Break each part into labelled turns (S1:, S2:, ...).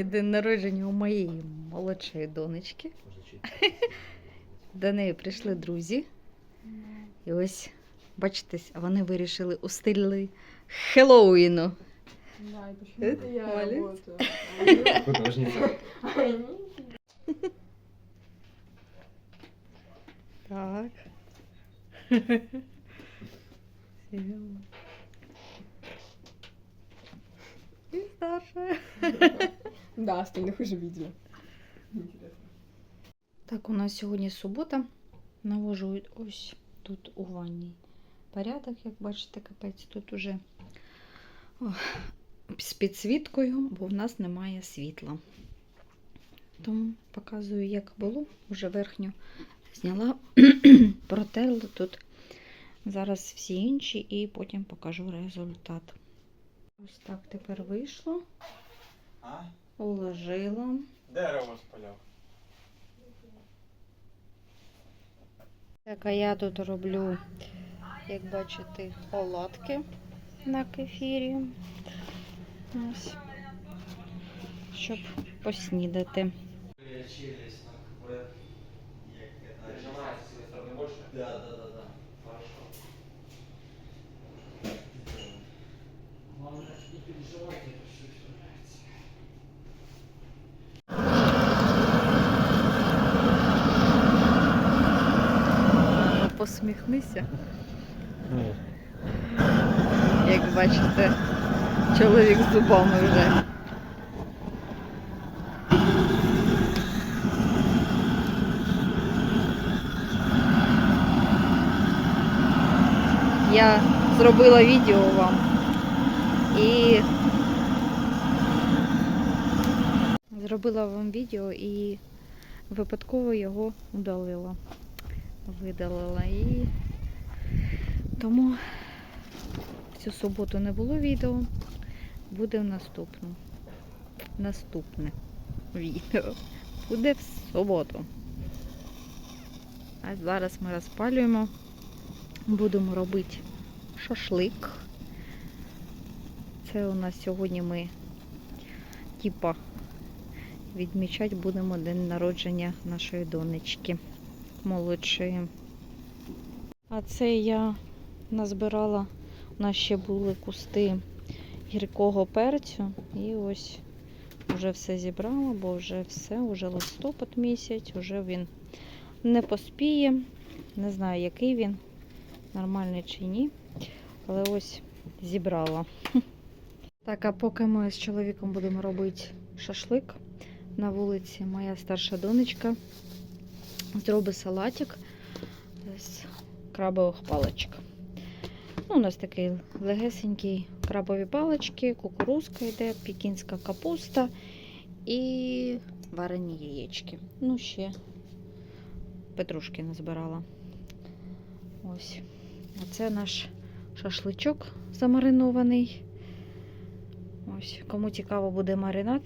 S1: Сьогодні день народження у моєї молодшої донечки. До неї прийшли друзі. І ось, бачите, вони вирішили у стилі Хеллоуіну.
S2: Да, почему-то я
S1: Молодец.
S2: работаю.
S3: Художниця.
S1: Так. И старшая.
S2: Да, остальных уже видели. Интересно.
S1: Так, у нас сьогодні субота. Навожу ось тут у ванні порядок, як бачите, капець. Тут уже о, з підсвіткою, бо в нас немає світла. Тому показую, як було. Уже верхню зняла, протерла тут. Зараз всі інші і потім покажу результат. Ось так тепер вийшло. Уложила.
S3: Дерево спаляв.
S1: Так, а я тут роблю, як бачите, оладки на кефірі. Ось. Щоб поснідати.
S3: Да, да, да, да. Хорошо. Главное, не переживайте,
S1: Посміхнися. Як бачите, чоловік з зубами вже. Я зробила відео вам і зробила вам відео і випадково його удалила. Видалила і тому цю суботу не було відео. Буде в наступну. Наступне відео. Буде в суботу. А зараз ми розпалюємо. Будемо робити шашлик. Це у нас сьогодні ми типа відмічати будемо день народження нашої донечки молодшої. А це я назбирала, у нас ще були кусти гіркого перцю. І ось вже все зібрала, бо вже все, вже листопад місяць, вже він не поспіє. Не знаю, який він, нормальний чи ні. Але ось зібрала. Так, а поки ми з чоловіком будемо робити шашлик на вулиці, моя старша донечка зробить салатик з крабових паличок. Ну, у нас такий легесенький крабові палички, кукурузка йде, пекінська капуста і варені яєчки. Ну, ще петрушки назбирала. Ось. А це наш шашличок замаринований. Ось, кому цікаво буде маринад,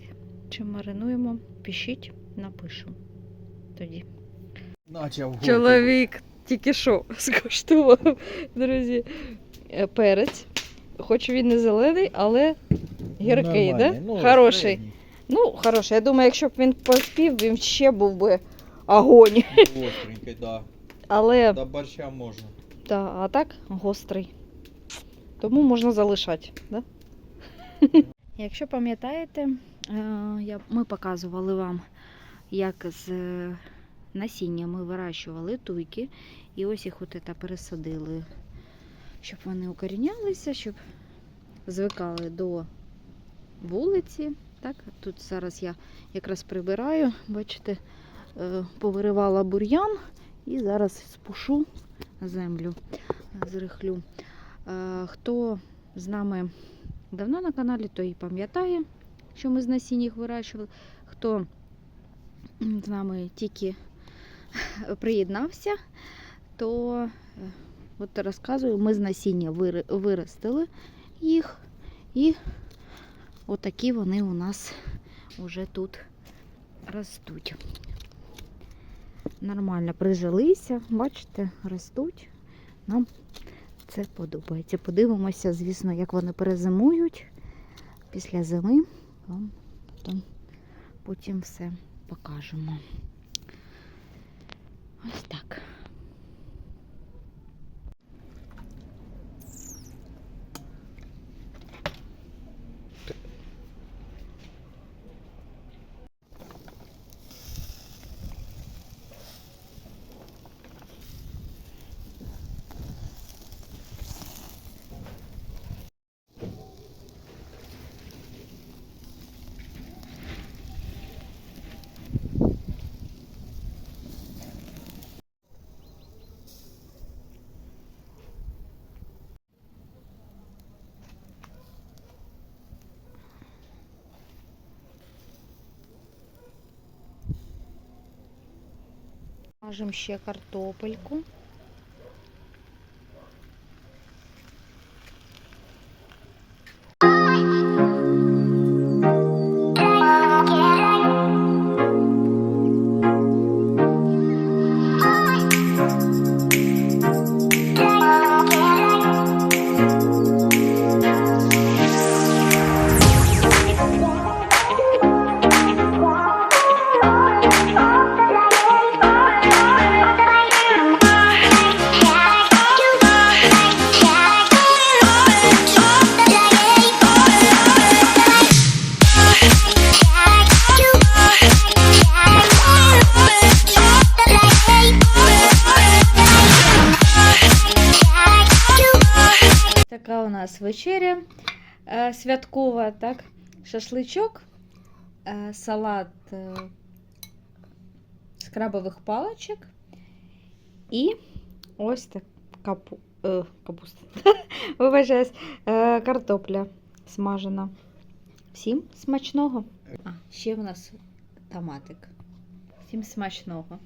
S1: чим маринуємо, пишіть, напишу. Тоді.
S3: Начав.
S1: Чоловік тільки що скуштував, друзі, е, перець. Хоч він не зелений, але гіркий, да?
S3: Ну,
S1: хороший.
S3: середній.
S1: Ну, хороший. Я думаю, якщо б він поспів, він ще був би огонь.
S3: Остренький, да.
S1: Але
S3: До борща можна.
S1: та, а так гострий. Тому можна залишати. Да? Якщо пам'ятаєте, е, ми показували вам, як з насіння ми вирощували туйки. І ось їх от пересадили, щоб вони укорінялися, щоб звикали до вулиці. Так, тут зараз я якраз прибираю, бачите, е, повиривала бур'ян і зараз спушу землю, зрихлю. Е, Хто з нами давно на каналі, той пам'ятає, що ми з насіння їх вирощували. Хто з нами тільки приєднався, то е, от розказую, ми з насіння виростили їх, і отакі вони у нас вже тут ростуть. Нормально прижилися, бачите, ростуть. Нам це подобається. Подивимося, звісно, як вони перезимують. Після зими потім все покажемо. Ось так. Мажемо ще картопельку. Святкова, так? Шашличок, е, салат е, з крабових паличок і ось так капу, е, капуста. Вибачаюсь, картопля смажена. Всім смачного. А, ще в нас томатик. Всім смачного.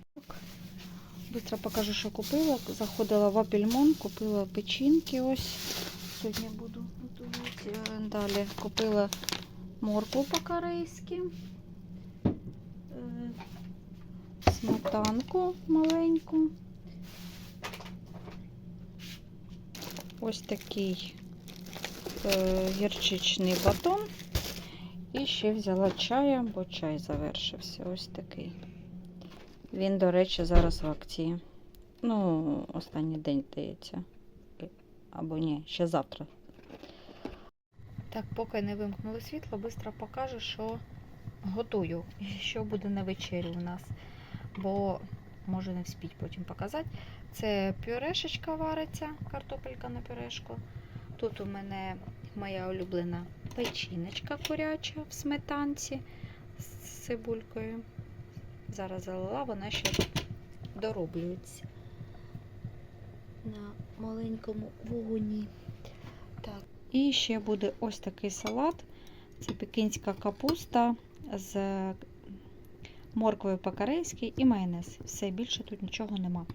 S1: Быстро покажу, що купила. Заходила в Апельмон, купила печінки ось. Сьогодні буду готувати. Далі купила моркву по-корейськи. Е, Сметанку маленьку. Ось такий е, гірчичний батон. І ще взяла чая, бо чай завершився. Ось такий. Він, до речі, зараз в акції. Ну, останній день здається. Або ні, ще завтра. Так, поки не вимкнули світло, швидко покажу, що готую. І що буде на вечері у нас. Бо може не вспіть потім показати. Це пюрешечка вариться, картопелька на пюрешку. Тут у мене моя улюблена печіночка куряча в сметанці з цибулькою. Зараз залила, вона ще дороблюється на маленькому вогоні. І ще буде ось такий салат. Це пекінська капуста з морквою по-корейськи і майонез. Все, більше тут нічого нема.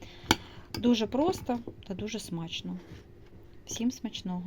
S1: Дуже просто та дуже смачно. Всім смачного!